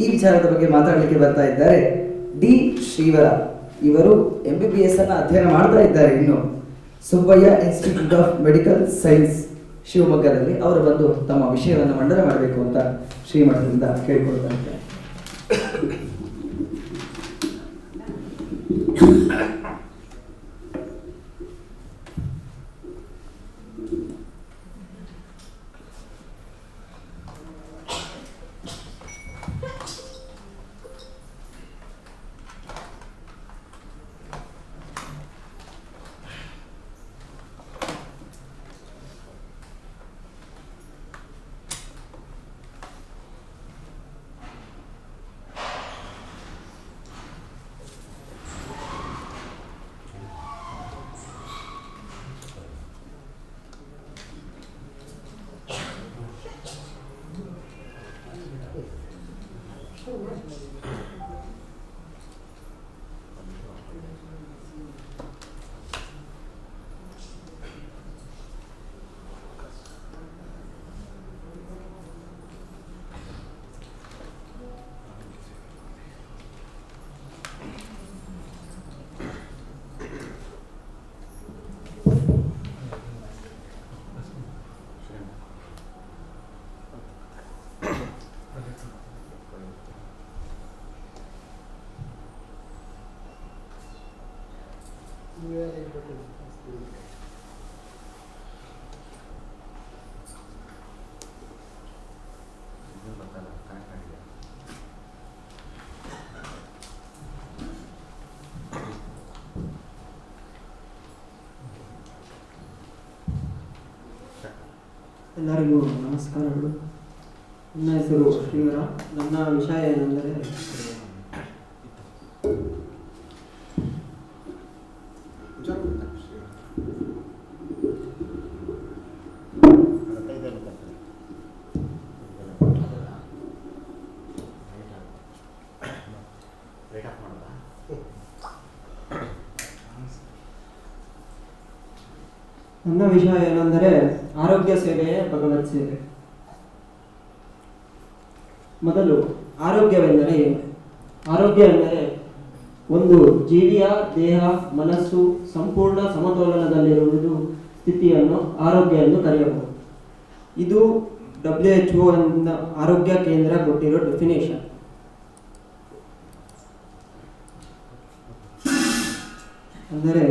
ಈ ವಿಚಾರದ ಬಗ್ಗೆ ಮಾತಾಡಲಿಕ್ಕೆ ಬರ್ತಾ ಇದ್ದಾರೆ. ಡಿ ಶ್ರೀವರ ಇವರು ಎಂ ಬಿ ಬಿ ಎಸ್ ಅನ್ನ ಅಧ್ಯಯನ ಮಾಡ್ತಾ ಇದ್ದಾರೆ ಇನ್ನು. Subbaiah institute of medical science ಶಿವಮೊಗ್ಗದಲ್ಲಿ ಅವರು ಬಂದು ತಮ್ಮ ವಿಷಯವನ್ನು ಮಂಡನೆ ಮಾಡಬೇಕು ಅಂತ ಶ್ರೀಮಠದಿಂದ ಕೇಳಿಕೊಳ್ತಾ ಇದ್ದಾರೆ. ಎಲ್ಲರಿಗೂ ನಮಸ್ಕಾರಗಳು. ನನ್ನ ಹೆಸರು ಶ್ರೀವರ. ನನ್ನ ವಿಷಯ ಏನೆಂದರೆ ನನ್ನ ವಿಷಯ ಆರೋಗ್ಯ ಸೇವೆಯೇ ಭಗವತ್ ಸೇವೆ. ಮೊದಲು ಆರೋಗ್ಯವೆಂದರೆ ಏನು? ಆರೋಗ್ಯ ಎಂದರೆ ಒಂದು ಜೀವಿಯ ದೇಹ, ಮನಸ್ಸು ಸಂಪೂರ್ಣ ಸಮತೋಲನದಲ್ಲಿರುವುದು ಸ್ಥಿತಿಯನ್ನು ಆರೋಗ್ಯ ಎಂದು ಕರೆಯಬಹುದು. ಇದು ಡಬ್ಲ್ಯೂ ಎಚ್ ಒ ಆರೋಗ್ಯ ಕೇಂದ್ರ ಕೊಟ್ಟಿರೋ ಡೆಫಿನೇಷನ್ ಅಂದರೆ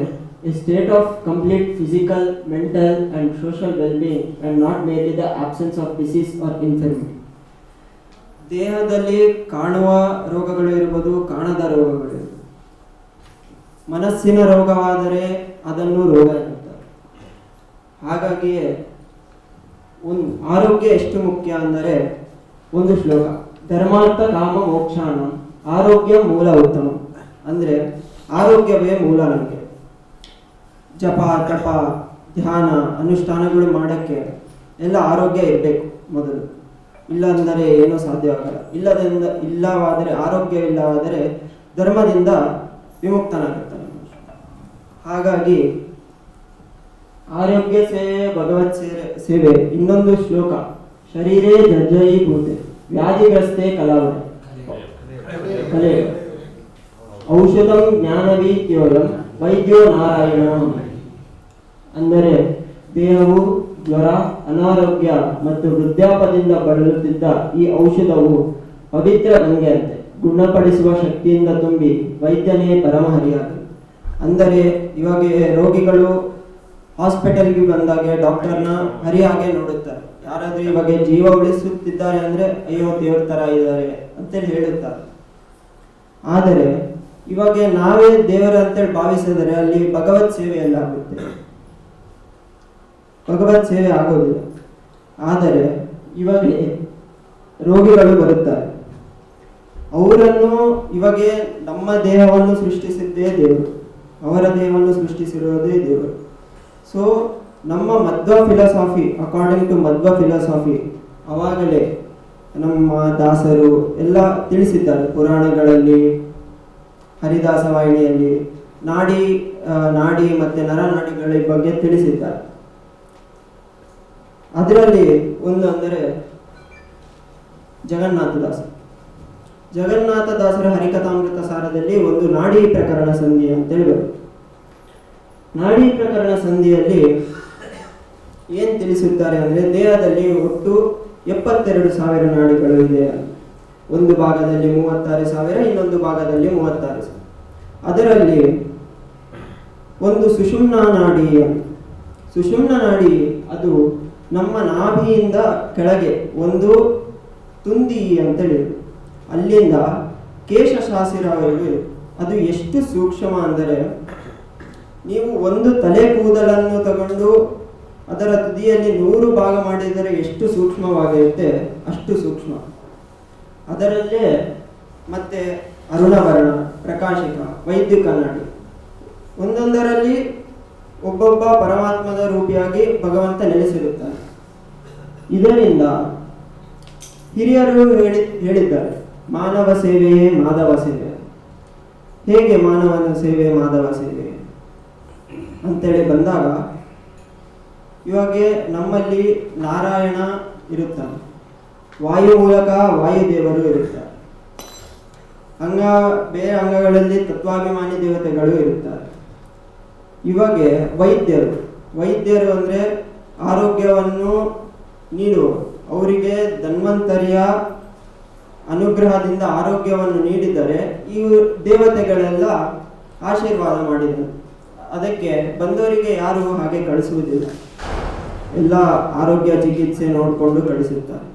a state of complete physical mental and well being, and not merely the absence of disease or infirmity. ದೇಹದಲ್ಲಿ ಕಾಣುವ ರೋಗಗಳು ಇರ್ಬೋದು ಕಾಣದ ರೋಗಗಳು ಮನಸ್ಸಿನ ರೋಗವಾದರೆ ಅದನ್ನು ರೋಗ ಎನ್ನುತ್ತಾರೆ. ಹಾಗಾಗಿಯೇ ಒಂದು ಆರೋಗ್ಯ ಎಷ್ಟು ಮುಖ್ಯ ಅಂದರೆ ಒಂದು ಶ್ಲೋಕ ಧರ್ಮಾರ್ಥ ಕಾಮ ಮೋಕ್ಷಾಣ ಆರೋಗ್ಯ ಮೂಲ ಉತ್ತಮ. ಅಂದರೆ ಆರೋಗ್ಯವೇ ಮೂಲ ನಮಗೆ. ಜಪ ತಪ ಧ್ಯಾನ ಅನುಷ್ಠಾನಗಳು ಮಾಡೋಕ್ಕೆ ಎಲ್ಲ ಆರೋಗ್ಯ ಇರಬೇಕು ಮೊದಲು. ಇಲ್ಲ ಅಂದರೆ ಏನೂ ಸಾಧ್ಯವಾಗಲ್ಲ. ಇಲ್ಲದಿಂದ, ಇಲ್ಲವಾದರೆ, ಆರೋಗ್ಯ ಇಲ್ಲವಾದರೆ ಧರ್ಮದಿಂದ ವಿಮುಕ್ತನಾಗುತ್ತಾನೆ ಹಾಗಾಗಿ ಆರೋಗ್ಯ ಸೇವೆ, ಭಗವತ್ ಸೇವೆ ಸೇವೆ ಇನ್ನೊಂದು ಶ್ಲೋಕ. ಶರೀರೇ ಜರ್ಜರೀಭೂತೆ ವ್ಯಾಧಿಗ್ರಸ್ತೆ ಕಲಾವಣೆ ಕಲೆ. ಔಷಧಂ ಕೇವಲ ವೈದ್ಯೋ ನಾರಾಯಣ. ಅಂದರೆ ದೇಹವು ಜ್ವರ, ಅನಾರೋಗ್ಯ ಮತ್ತು ವೃದ್ಧಾಪದಿಂದ ಬಳಲುತ್ತಿದ್ದ ಈ ಔಷಧವು ಪವಿತ್ರ ಗಂಗೆಯಂತೆ ಗುಣಪಡಿಸುವ ಶಕ್ತಿಯಿಂದ ತುಂಬಿ ವೈದ್ಯನೇ ಪರಮಹರಿಯಾದರು. ಅಂದರೆ ಇವಾಗ ರೋಗಿಗಳು ಹಾಸ್ಪಿಟಲ್ಗೆ ಬಂದಾಗ ಡಾಕ್ಟರ್ನ ಹರಿಯಾಗೆ ನೋಡುತ್ತಾರೆ. ಯಾರಾದ್ರೂ ಇವಾಗ ಜೀವ ಉಳಿಸುತ್ತಿದ್ದಾರೆ ಅಂದ್ರೆ, ಅಯ್ಯೋ ದೇವ್ರ ತರ ಇದ್ದಾರೆ ಅಂತೇಳಿ ಹೇಳುತ್ತಾರೆ. ಆದರೆ ಇವಾಗ ನಾವೇ ದೇವರ ಅಂತೇಳಿ ಭಾವಿಸಿದರೆ ಅಲ್ಲಿ ಭಗವತ್ ಸೇವೆ ಆಗುತ್ತೆ ಭಗವತ್ ಸೇವೆ ಆಗೋದಿಲ್ಲ. ಆದರೆ ಇವಾಗ ರೋಗಿಗಳು ಬರುತ್ತಾರೆ. ಅವರನ್ನು ಇವಾಗೆ ನಮ್ಮ ದೇಹವನ್ನು ಸೃಷ್ಟಿಸಿದ್ದೇ ದೇವರು. ಅವರ ದೇಹವನ್ನು ಸೃಷ್ಟಿಸಿರೋದೇ ದೇವರು. ಸೊ ನಮ್ಮ Madhva philosophy according to Madhva philosophy ಅವಾಗಲೇ ನಮ್ಮ ದಾಸರು ಎಲ್ಲ ತಿಳಿಸಿದ್ದಾರೆ. ಪುರಾಣಗಳಲ್ಲಿ, ಹರಿದಾಸ ವಾಹಿನಿಯಲ್ಲಿ, ನಾಡಿ ನಾಡಿ ಮತ್ತೆ ನರನಾಡಿಗಳ ಬಗ್ಗೆ ತಿಳಿಸಿದ್ದಾರೆ. ಅದರಲ್ಲಿ ಒಂದು ಅಂದರೆ ಜಗನ್ನಾಥದಾಸ ಜಗನ್ನಾಥದಾಸರ ಹರಿಕಥಾಮೃತ ಸಾರದಲ್ಲಿ ಒಂದು ನಾಡಿ ಪ್ರಕರಣ ಸಂಧಿ ಅಂತೇಳಿ ಹೇಳಿದರು ನಾಡಿ ಪ್ರಕರಣ ಸಂಧಿಯಲ್ಲಿ ಏನ್ ತಿಳಿಸುತ್ತಾರೆ ಅಂದ್ರೆ ದೇಹದಲ್ಲಿ ಒಟ್ಟು ಎಪ್ಪತ್ತೆರಡು ಸಾವಿರ ನಾಡಿಗಳು ಇದೆ. ಒಂದು ಭಾಗದಲ್ಲಿ ಮೂವತ್ತಾರು ಸಾವಿರ, ಇನ್ನೊಂದು ಭಾಗದಲ್ಲಿ ಮೂವತ್ತಾರು ಸಾವಿರ. ಅದರಲ್ಲಿ ಒಂದು ಸುಷುಮ್ನ ನಾಡಿ ಅಂತ. ಸುಷುಮ್ನ ನಾಡಿ ಅದು ನಮ್ಮ ನಾಭಿಯಿಂದ ಕೆಳಗೆ ಒಂದು ತುಂದಿ ಅಂತೇಳಿ ಅಲ್ಲಿಂದ ಕೇಶಶಾಸಿರವರೆಗೂ ಅದು ಎಷ್ಟು ಸೂಕ್ಷ್ಮ ಅಂದರೆ, ನೀವು ಒಂದು ತಲೆ ಕೂದಲನ್ನು ತಗೊಂಡು ಅದರ ತುದಿಯಲ್ಲಿ ನೂರು ಭಾಗ ಮಾಡಿದರೆ ಎಷ್ಟು ಸೂಕ್ಷ್ಮವಾಗಿರುತ್ತೆ ಅಷ್ಟು ಸೂಕ್ಷ್ಮ. ಅದರಲ್ಲೇ ಮತ್ತೆ ಅರುಣವರ್ಣ, ಪ್ರಕಾಶಿಕ ವೈದ್ಯ ನಾಡಿ ಒಂದೊಂದರಲ್ಲಿ ಒಬ್ಬೊಬ್ಬ ಪರಮಾತ್ಮದ ರೂಪಿಯಾಗಿ ಭಗವಂತ ನೆಲೆಸಿರುತ್ತಾನೆ. ಇದರಿಂದ ಹಿರಿಯರು ಹೇಳಿ, ಹೇಳಿದ್ದಾರೆ, ಮಾನವ ಸೇವೆಯೇ ಮಾಧವ ಸೇವೆ. ಹೇಗೆ ಮಾನವನ ಸೇವೆ ಮಾಧವ ಸೇವೆ? ಅಂತೇಳಿ ಬಂದಾಗ, ಇವಾಗ ನಮ್ಮಲ್ಲಿ ನಾರಾಯಣ ಇರುತ್ತಾನೆ. ವಾಯು ಮೂಲಕ ವಾಯುದೇವರು ಇರುತ್ತಾರೆ. ಅಂಗ, ಬೇರೆ ಅಂಗಗಳಲ್ಲಿ ತತ್ವಾಭಿಮಾನಿ ದೇವತೆಗಳು ಇರುತ್ತಾರೆ. ಇವಾಗ ವೈದ್ಯರು. ವೈದ್ಯರು ಅಂದ್ರೆ ಆರೋಗ್ಯವನ್ನು ನೀಡುವ ಅವರಿಗೆ ಧನ್ವಂತರಿಯ ಅನುಗ್ರಹದಿಂದ ಆರೋಗ್ಯವನ್ನು ನೀಡಿದರೆ ಈ ದೇವತೆಗಳೆಲ್ಲ ಆಶೀರ್ವಾದ ಮಾಡಿದರು. ಅದಕ್ಕೆ ಬಂದವರಿಗೆ ಯಾರು ಹಾಗೆ ಕಳಿಸುವುದಿಲ್ಲ. ಎಲ್ಲ ಆರೋಗ್ಯ ಚಿಕಿತ್ಸೆ ನೋಡಿಕೊಂಡು ಕಳಿಸುತ್ತಾರೆ.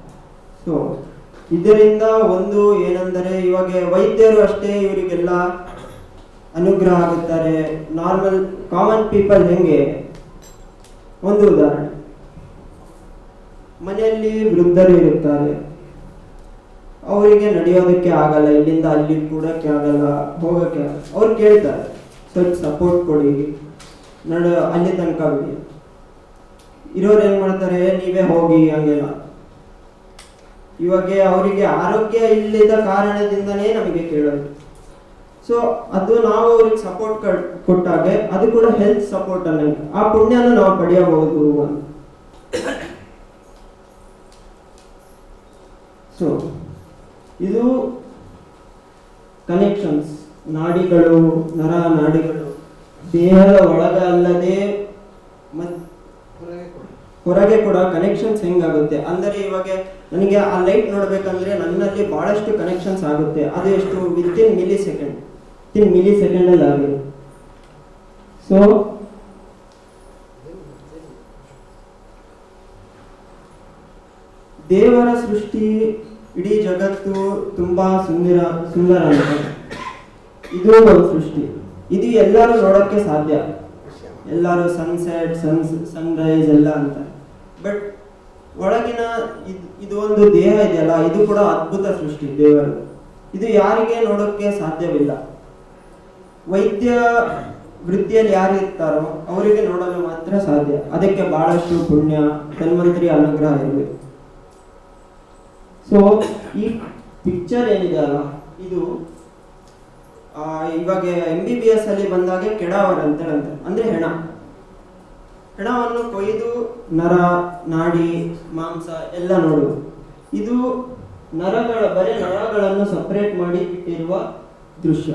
ಸೊ ಇದರಿಂದ ಒಂದು ಏನೆಂದರೆ ಇವಾಗ ವೈದ್ಯರು ಅಷ್ಟೇ ಇವರಿಗೆಲ್ಲ ಅನುಗ್ರಹ ಆಗುತ್ತಾರೆ. ನಾರ್ಮಲ್ ಕಾಮನ್ ಪೀಪಲ್ ಹೆಂಗೆ? ಒಂದು ಉದಾಹರಣೆ. ಮನೆಯಲ್ಲಿ ವೃದ್ಧರು ಇರುತ್ತಾರೆ. ಅವರಿಗೆ ನಡೆಯೋದಕ್ಕೆ ಆಗಲ್ಲ, ಇಲ್ಲಿಂದ ಅಲ್ಲಿ ಕೂಡಕ್ಕೆ ಆಗಲ್ಲ, ಹೋಗಕ್ಕೆ ಆಗಲ್ಲ. ಅವ್ರು ಕೇಳ್ತಾರೆ ಸ್ವಲ್ಪ ಸಪೋರ್ಟ್ ಕೊಡಿ, ನಡ, ಅಲ್ಲಿ ತನಕ ಬಿಡಿ. ಇರೋರು ಏನ್ ಮಾಡ್ತಾರೆ, ನೀವೇ ಹೋಗಿ, ಹಂಗೆಲ್ಲ. ಇವಾಗ ಅವರಿಗೆ ಆರೋಗ್ಯ ಇಲ್ಲದ ಕಾರಣದಿಂದನೇ ನಮಗೆ ಕೇಳೋದು. ಸೊ ಅದು ನಾವು ಅವ್ರಿಗೆ ಸಪೋರ್ಟ್ ಕೊಟ್ಟಾಗ ಅದು ಕೂಡ ಹೆಲ್ತ್ ಸಪೋರ್ಟ್ ಅನ್ನ ಆ ಪುಣ್ಯನ ನಾವು ಪಡೆಯಬಹುದು ಸೊ ಇದು ಕನೆಕ್ಷನ್ಸ್ ನಾಡಿಗಳು ನರ ನಾಡಿಗಳು. ದೇಹದ ಒಳಗ ಅಲ್ಲದೆ ಹೊರಗೆ ಕೂಡ. ಕನೆಕ್ಷನ್ಸ್ ಹೆಂಗಾಗುತ್ತೆ? ಅಂದರೆ ಇವಾಗ ನನಗೆ ಆ ಲೈಟ್ ನೋಡಬೇಕಂದ್ರೆ ನನ್ನಲ್ಲಿ ಬಹಳಷ್ಟು ಕನೆಕ್ಷನ್ಸ್ ಆಗುತ್ತೆ. ಅದು ಎಷ್ಟು within millisecond in milli ಆಗಿದೆ ಸೊ ದೇವರ ಸೃಷ್ಟಿ ಇಡೀ ಜಗತ್ತು ತುಂಬಾ ಸುಂದರ ಸುಂದರ ಇದು ಒಂದು ಸೃಷ್ಟಿ. ಇದು ಎಲ್ಲರೂ ನೋಡಕ್ಕೆ ಸಾಧ್ಯ. ಎಲ್ಲರೂ ಸನ್ಸೆಟ್ ಸನ್ ಸನ್ರೈಸ್ ಎಲ್ಲ ಅಂತ. ಬಟ್ ಒಳಗಿನ ಇದು ಒಂದು ದೇಹ ಇದೆಯಲ್ಲ, ಇದು ಕೂಡ ಅದ್ಭುತ ಸೃಷ್ಟಿ ದೇವರು. ಇದು ಯಾರಿಗೆ ನೋಡೋಕ್ಕೆ ಸಾಧ್ಯವಿಲ್ಲ. ವೈದ್ಯ ವೃತ್ತಿಯಲ್ಲಿ ಯಾರು ಇರ್ತಾರೋ ಅವರಿಗೆ ನೋಡಲು ಮಾತ್ರ ಸಾಧ್ಯ. ಅದಕ್ಕೆ ಬಹಳಷ್ಟು ಪುಣ್ಯ, ಧನ್ವಂತರಿ ಅನುಗ್ರಹ ಇರಬೇಕು ಸೊ ಈ ಪಿಕ್ಚರ್ ಏನಿದೆ ಅಲ್ಲ ಇದು ಇವಾಗ ಎಂ ಬಿ ಬಿ ಎಸ್ ಅಲ್ಲಿ ಬಂದಾಗ ಕೆಡಾವರ್ ಅಂತ ಹೇಳ್ತಾರೆ ಅಂದ್ರೆ ಹೆಣ. ಹೆಣವನ್ನು ಕೊಯ್ದು, ನರ, ನಾಡಿ, ಮಾಂಸ ಎಲ್ಲ ನೋಡುವುದು ಇದು ನರಗಳ, ಬರೀ ನರಗಳನ್ನು ಸಪರೇಟ್ ಮಾಡಿ ಇಟ್ಟಿರುವ ದೃಶ್ಯ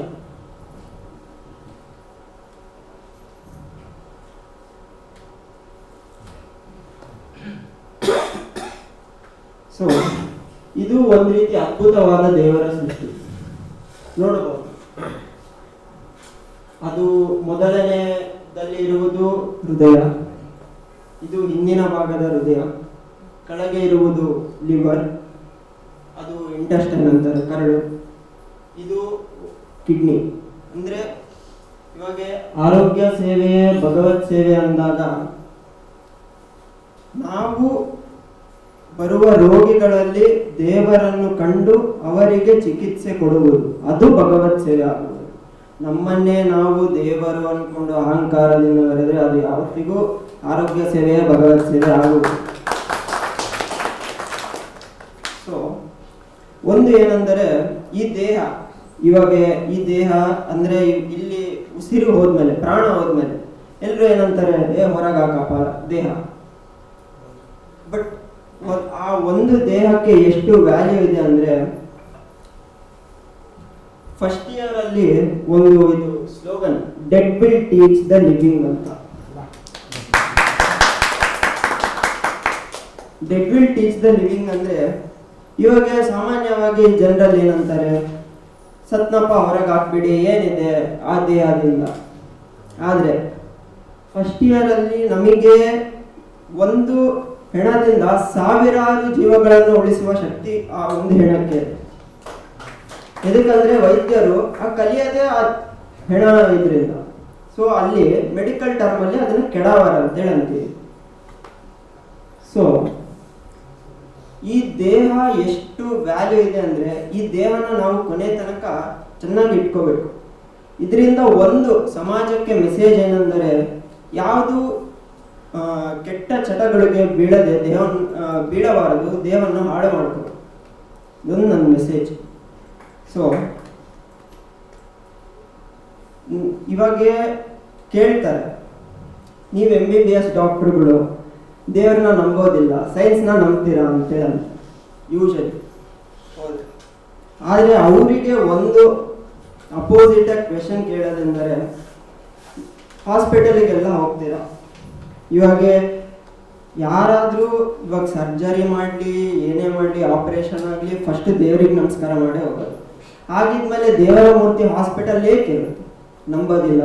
ಸೊ ಇದು ಒಂದು ರೀತಿ ಅದ್ಭುತವಾದ ದೇವರ ಸೃಷ್ಟಿ. ನೋಡಬಹುದು ಅದು ಮೊದಲನೇದಲ್ಲಿ ಇರುವುದು ಹೃದಯ. ಇದು ಹಿಂದಿನ ಭಾಗದ ಹೃದಯ. ಕೆಳಗೆ ಇರುವುದು ಲಿವರ್. ಅದು ಇಂಟೆಸ್ಟೈನ್ ಅಂತಾರೆ, ಕರಳು. ಇದು ಕಿಡ್ನಿ. ಅಂದ್ರೆ ಇವಾಗ ಆರೋಗ್ಯ ಸೇವೆಯೇ ಭಗವತ್ ಸೇವೆ ಅಂದಾಗ ನಾವು ಬರುವ ರೋಗಿಗಳಲ್ಲಿ ದೇವರನ್ನು ಕಂಡು ಅವರಿಗೆ ಚಿಕಿತ್ಸೆ ಕೊಡುವುದು. ಅದು ಭಗವತ್ ಸೇವೆ ಆಗುವುದು. ನಮ್ಮನ್ನೇ ನಾವು ದೇವರು ಅನ್ಕೊಂಡು ಅಹಂಕಾರದಿಂದ ಬರೆದ್ರೆ ಅದು ಯಾವತ್ತಿಗೂ ಆರೋಗ್ಯ ಸೇವೆಯ ಭಗವತ್ ಸೇವೆ ಆಗುವುದು. ಸೊ ಒಂದು ಏನಂದರೆ, ಈ ದೇಹ, ಇವಾಗ ಈ ದೇಹ ಅಂದ್ರೆ ಇಲ್ಲಿ ಉಸಿರು ಹೋದ್ಮೇಲೆ, ಪ್ರಾಣ ಹೋದ್ಮೇಲೆ ಎಲ್ಲರೂ ಏನಂತಾರೆ ಹೊರಗಾಕಪ್ಪ ದೇಹ. ಬಟ್ ಆ ಒಂದು ದೇಹಕ್ಕೆ ಎಷ್ಟು ವ್ಯಾಲ್ಯೂ ಇದೆ ಅಂದ್ರೆ ಫಸ್ಟ್ ಇಯರ್ ಅಲ್ಲಿ ಒಂದು ಇದು slogan dead will teach the living ಅಂತ. Dead will teach the living ಅಂದ್ರೆ, ಇವಾಗ ಸಾಮಾನ್ಯವಾಗಿ ಜನರಲ್ಲಿ ಏನಂತಾರೆ, ಸತ್ನಪ್ಪ ಹೊರಗೆ ಹಾಕ್ಬಿಡಿ, ಏನಿದೆ, ಆ ದೇಹದಿಂದ ಆದ್ರೆ ಫಸ್ಟ್ ಇಯರ್ ಅಲ್ಲಿ ನಮಗೆ ಒಂದು ಹೆಣದಿಂದ ಸಾವಿರಾರು ಜೀವಗಳನ್ನು ಉಳಿಸುವ ಶಕ್ತಿ ಆ ಒಂದು ಹೆಣಕ್ಕೆ ಎದಕ್ಕಂದ್ರೆ ವೈದ್ಯರು, ಆ ಕಲಿಯದೆ ಆ ಹೆಣ ಇದರಿಂದ. ಸೊ ಅಲ್ಲಿ ಮೆಡಿಕಲ್ ಟರ್ಮ್ ಅಲ್ಲಿ ಅದನ್ನ ಕೆಡವರ ಅಂತೇಳಿ ಹೇಳಂತೀವಿ. ಸೊ ಈ ದೇಹ ಎಷ್ಟು ವ್ಯಾಲ್ಯೂ ಇದೆ ಅಂದ್ರೆ, ಈ ದೇಹನ ನಾವು ಕೊನೆ ತನಕ ಚೆನ್ನಾಗಿ ಇಟ್ಕೋಬೇಕು. ಇದರಿಂದ ಒಂದು ಸಮಾಜಕ್ಕೆ ಮೆಸೇಜ್ ಏನಂದರೆ, ಯಾವುದು ಕೆಟ್ಟ ಚಟಗಳಿಗೆ ಬೀಳದೆ ದೇಹವನ್ನು ಬೀಳಬಾರದು ದೇಹವನ್ನು ಹಾಳು ಮಾಡಬೇಕು ಇದೊಂದು ನನ್ನ ಮೆಸೇಜ್ ಸೊ ಇವಾಗ ಕೇಳ್ತಾರೆ ನೀವು ಎಂ ಬಿ ಬಿ ಎಸ್ ಡಾಕ್ಟ್ರುಗಳು ದೇವ್ರನ್ನ ನಂಬೋದಿಲ್ಲ ಸೈನ್ಸ್ನ ನಂಬ್ತೀರಾ ಅಂತೇಳಿ. ಅಂತ ಯೂಶಲಿ ಹೌದು. ಆದರೆ ಅವರಿಗೆ ಒಂದು ಅಪೋಸಿಟ್ ಕ್ವೆಶನ್ ಕೇಳೋದೆಂದರೆ ಹಾಸ್ಪಿಟಲಿಗೆಲ್ಲ ಹೋಗ್ತೀರಾ? ಇವಾಗ ಯಾರಾದರೂ ಇವಾಗ ಸರ್ಜರಿ ಮಾಡಲಿ, ಏನೇ ಮಾಡಲಿ ಆಪರೇಷನ್ ಆಗಲಿ ಫಸ್ಟ್ ದೇವರಿಗೆ ನಮಸ್ಕಾರ ಮಾಡೇ ಹೋಗೋದು. ಆಗಿದ್ಮೇಲೆ ದೇವರ ಮೂರ್ತಿ ಹಾಸ್ಪಿಟಲ್ ಏಕಿರುತ್ತೆ ನಂಬೋದಿಲ್ಲ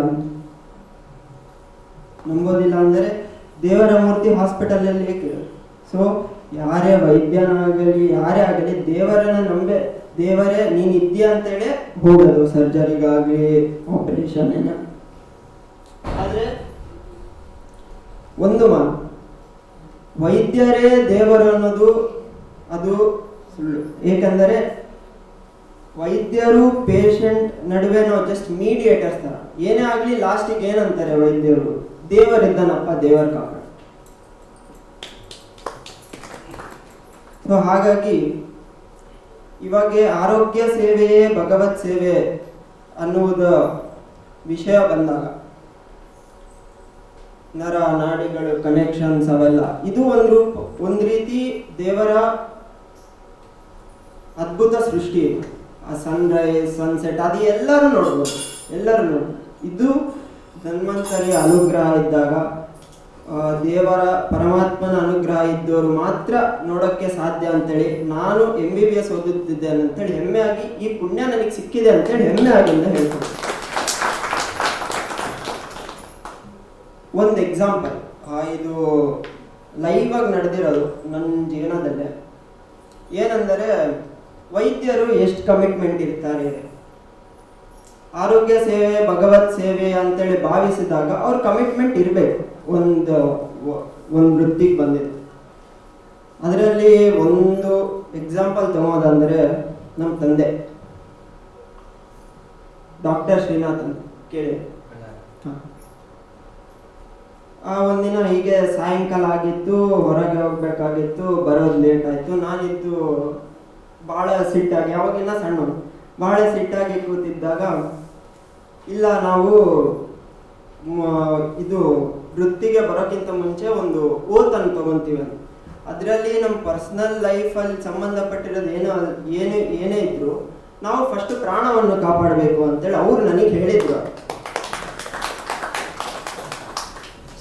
ನಂಬೋದಿಲ್ಲ ಅಂದರೆ ದೇವರ ಮೂರ್ತಿ ಹಾಸ್ಪಿಟಲಲ್ಲಿ ಏಕಿರುತ್ತೆ ಸೊ ಯಾರೇ ವೈದ್ಯನಾಗಲಿ ಯಾರೇ ಆಗಲಿ, ದೇವರನ್ನ ನಂಬೆ, ದೇವರೇ, ನೀನ್ ಇದ್ದೀಯ ಅಂತೇಳಿ ಹೋಗೋದು ಸರ್ಜರಿಗಾಗ್ಲಿ ಆಪರೇಷನ್ ಆದ್ರೆ ಒಂದು ಮಾತು ವೈದ್ಯರೇ ದೇವರು ಅನ್ನೋದು ಅದು ಸುಳ್ಳು. ಏಕೆಂದರೆ ವೈದ್ಯರು ಪೇಷಂಟ್ ನಡುವೆ ನಾವು ಜಸ್ಟ್ ಮೀಡಿಯೇಟರ್ಸ್ ತರ. ಏನೇ ಆಗಲಿ ಲಾಸ್ಟಿಗೆ ಏನಂತಾರೆ ವೈದ್ಯರು? ದೇವರಿದ್ದಾನಪ್ಪ, ದೇವರ ಕಾಪಾಡ. ಸೊ ಹಾಗಾಗಿ ಇವಾಗ ಆರೋಗ್ಯ ಸೇವೆಯೇ ಭಗವತ್ ಸೇವೆ ಅನ್ನುವುದು ವಿಷಯ ಬಂದಾಗ. ನರ ನಾಡಿಗಳು ಕನೆಕ್ಷನ್ಸ್ ಅವೆಲ್ಲ. ಇದು ಒಂದು ಒಂದು ರೀತಿ ದೇವರ ಅದ್ಭುತ ಸೃಷ್ಟಿ. ಆ ಸನ್ರೈಸ್ ಸನ್ಸೆಟ್ ಅದು ಎಲ್ಲರೂ ನೋಡ್ಬೋದು. ಎಲ್ಲರೂ ನೋಡ್ಬೋದು. ಇದು ಧನ್ವಂತರಿ ಅನುಗ್ರಹ ಇದ್ದಾಗ ದೇವರ ಪರಮಾತ್ಮನ ಅನುಗ್ರಹ ಇದ್ದವರು ಮಾತ್ರ ನೋಡೋಕ್ಕೆ ಸಾಧ್ಯ ಅಂತೇಳಿ ನಾನು ಎಂ ಬಿ ಬಿ ಎಸ್ ಓದುತ್ತಿದ್ದೇನೆ ಅಂತೇಳಿ ಹೆಮ್ಮೆ ಆಗಿ ಈ ಪುಣ್ಯ ನನಗೆ ಸಿಕ್ಕಿದೆ ಅಂತೇಳಿ ಹೆಮ್ಮೆ ಆಗಿಂದ ಹೇಳ್ತೀನಿ. ಒಂದು ಎಕ್ಸಾಂಪಲ್ ಇದು ಲೈವ್ ಆಗಿ ನಡೆದಿರೋದು ನನ್ನ ಜೀವನದಲ್ಲೇ. ಏನಂದರೆ ವೈದ್ಯರು ಎಷ್ಟು ಕಮಿಟ್ಮೆಂಟ್ ಇರ್ತಾರೆ. ಆರೋಗ್ಯ ಸೇವೆ ಭಗವತ್ ಸೇವೆ ಅಂತೇಳಿ ಭಾವಿಸಿದಾಗ ಅವ್ರ ಕಮಿಟ್ಮೆಂಟ್ ಇರಬೇಕು. ಒಂದು ಒಂದು ವೃತ್ತಿಗೆ ಬಂದಿದೆ ಅದರಲ್ಲಿ ಒಂದು ಎಕ್ಸಾಂಪಲ್ ತಗೋದಂದರೆ ನಮ್ಮ ತಂದೆ. ಡಾಕ್ಟರ್ ಶ್ರೀನಾಥ್ ಅಂತ. ಕೇಳಿ? ಹ. ಆ ಒಂದಿನ ಹೀಗೆ ಸಾಯಂಕಾಲ ಆಗಿತ್ತು, ಹೊರಗೆ ಹೋಗ್ಬೇಕಾಗಿತ್ತು, ಬರೋದು ಲೇಟ್ ಆಯ್ತು. ನಾನಿದ್ದು ಭಾಳ ಸಿಟ್ಟಾಗಿ ಅವಾಗಿನ್ನ ಸಣ್ಣ ಭಾಳ ಸಿಟ್ಟಾಗಿ ಕೂತಿದ್ದಾಗ, ಇಲ್ಲ ನಾವು ಇದು ವೃತ್ತಿಗೆ ಬರೋಕ್ಕಿಂತ ಮುಂಚೆ ಒಂದು ಓತನ್ನು ತಗೊಂತೀವಿ ಅಂತ. ಅದರಲ್ಲಿ ನಮ್ಮ ಪರ್ಸ್ನಲ್ ಲೈಫಲ್ಲಿ ಸಂಬಂಧಪಟ್ಟಿರೋದು ಏನೋ, ಏನೇ ಏನೇ ಇದ್ರು, ನಾವು ಫಸ್ಟ್ ಪ್ರಾಣವನ್ನು ಕಾಪಾಡಬೇಕು ಅಂತೇಳಿ ಅವ್ರು ನನಗೆ ಹೇಳಿದ್ರು.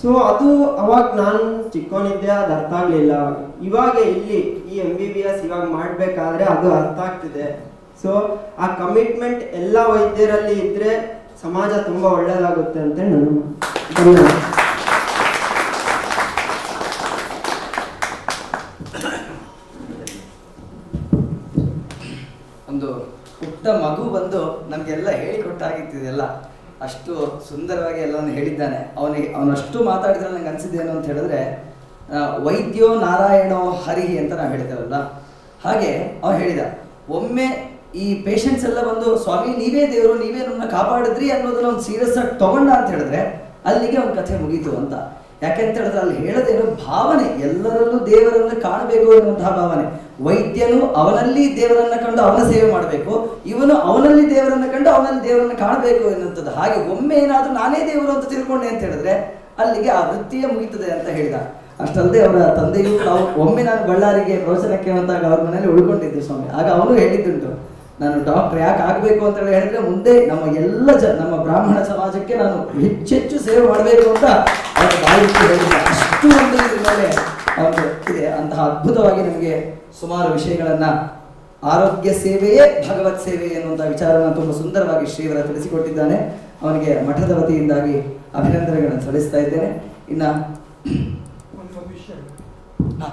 ಸೊ ಅದು ಅವಾಗ ನಾನು ಚಿಕ್ಕವನಿದ್ದೆ ಅದು ಅರ್ಥ ಆಗಲಿಲ್ಲ. ಇವಾಗ ಇಲ್ಲಿ ಈ ಎಂ ಬಿ ಬಿ ಎಸ್ ಇವಾಗ ಮಾಡಬೇಕಾದ್ರೆ ಅದು ಅರ್ಥ ಆಗ್ತಿದೆ. ಸೊ ಆ ಕಮಿಟ್ಮೆಂಟ್ ಎಲ್ಲ ವೈದ್ಯರಲ್ಲಿ ಇದ್ರೆ ಸಮಾಜ ತುಂಬಾ ಒಳ್ಳೆಯದಾಗುತ್ತೆ ಅಂತ ನಾನು ಒಂದು ಪುಟ್ಟ ಮಗು ಬಂದು ನಮಗೆಲ್ಲ ಹೇಳಿಕೊಟ್ಟಾಗಿತ್ತಿದೆಲ್ಲ ಅಷ್ಟು ಸುಂದರವಾಗಿ ಎಲ್ಲವನ್ನು ಹೇಳಿದ್ದಾನೆ. ಅವನಿಗೆ, ಅವನಷ್ಟು ಮಾತಾಡಿದ್ರೆ ನನಗೆ ಅನಿಸಿದ್ದೇನು ಅಂತ ಹೇಳಿದ್ರೆ ವೈದ್ಯೋ ನಾರಾಯಣೋ ಹರಿ ಅಂತ ನಾವು ಹೇಳ್ತೇವಲ್ಲ ಹಾಗೆ ಅವನು ಹೇಳಿದ, ಒಮ್ಮೆ ಈ ಪೇಷಂಟ್ಸ್ ಎಲ್ಲ ಬಂದು, ಸ್ವಾಮಿ, ನೀವೇ ದೇವರು, ನೀವೇ ನನ್ನ ಕಾಪಾಡಿದ್ರಿ ಅನ್ನೋದನ್ನ ಒಂದು ಸೀರಿಯಸ್ ಆಗಿ ತಗೊಂಡ ಅಂತ ಹೇಳಿದ್ರೆ, ಅಲ್ಲಿಗೆ ಅವನ ಕಥೆ ಮುಗೀತು ಅಂತ. ಯಾಕೆ ಅಂತ ಹೇಳಿದ್ರೆ ಅಲ್ಲಿ ಹೇಳದೇನೋ ಭಾವನೆ, ಎಲ್ಲರಲ್ಲೂ ದೇವರನ್ನು ಕಾಣಬೇಕು ಅನ್ನುವಂತಹ ಭಾವನೆ. ವೈದ್ಯನು ಅವನಲ್ಲಿ ದೇವರನ್ನ ಕಂಡು ಅವನ ಸೇವೆ ಮಾಡಬೇಕು, ಇವನು ಅವನಲ್ಲಿ ದೇವರನ್ನ ಕಂಡು ಅವನಲ್ಲಿ ದೇವರನ್ನ ಕಾಣಬೇಕು ಎನ್ನುವಂಥದ್ದು. ಹಾಗೆ ಒಮ್ಮೆ ಏನಾದರೂ ನಾನೇ ದೇವರು ಅಂತ ತಿಳ್ಕೊಂಡೆ ಅಂತ ಹೇಳಿದ್ರೆ ಅಲ್ಲಿಗೆ ಆ ವೃತ್ತಿಯೇ ಮುಗೀತದೆ ಅಂತ ಹೇಳಿದ. ಅಷ್ಟಲ್ಲದೆ ಅವರ ತಂದೆಯು ತಾವು ಒಮ್ಮೆ ನಾನು ಬಳ್ಳಾರಿಗೆ ಪ್ರವಚನಕ್ಕೆ ಬಂದಾಗ ಅವ್ರ ಮನೇಲಿ ಉಳ್ಕೊಂಡಿದ್ದೆ ಸ್ವಾಮಿ. ಆಗ ಅವನು ಹೇಳಿದ್ದುಂಟು. ನಾನು ಡಾಕ್ಟರ್ ಯಾಕೆ ಆಗಬೇಕು ಅಂತ ಹೇಳಿ ಹೇಳಿದ್ರೆ ಮುಂದೆ ನಮ್ಮ ಎಲ್ಲ ಜ ನಮ್ಮ ಬ್ರಾಹ್ಮಣ ಸಮಾಜಕ್ಕೆ ನಾನು ಹೆಚ್ಚೆಚ್ಚು ಸೇವೆ ಮಾಡಬೇಕು ಅಂತ ಅವರ ಬಾಯಿಟ್ಟು ಹೇಳಿದ್ದೆ. ಅಷ್ಟು ಒಂದು ಇದ್ರ ಮೇಲೆ ಅವನು ಇದೆ. ಅಂತಹ ಅದ್ಭುತವಾಗಿ ನಮಗೆ ಸುಮಾರು ವಿಷಯಗಳನ್ನು ಆರೋಗ್ಯ ಸೇವೆಯೇ ಭಗವತ್ ಸೇವೆ ಎನ್ನುವಂಥ ವಿಚಾರವನ್ನು ತುಂಬ ಸುಂದರವಾಗಿ ಶ್ರೀವರ ತಿಳಿಸಿಕೊಟ್ಟಿದ್ದಾನೆ. ಅವನಿಗೆ ಮಠದ ವತಿಯಿಂದಾಗಿ ಅಭಿನಂದನೆಗಳನ್ನು ಸಲ್ಲಿಸ್ತಾ ಇದ್ದೇನೆ. ಇನ್ನು ಒಂದು ವಿಷಯ ಹಾ.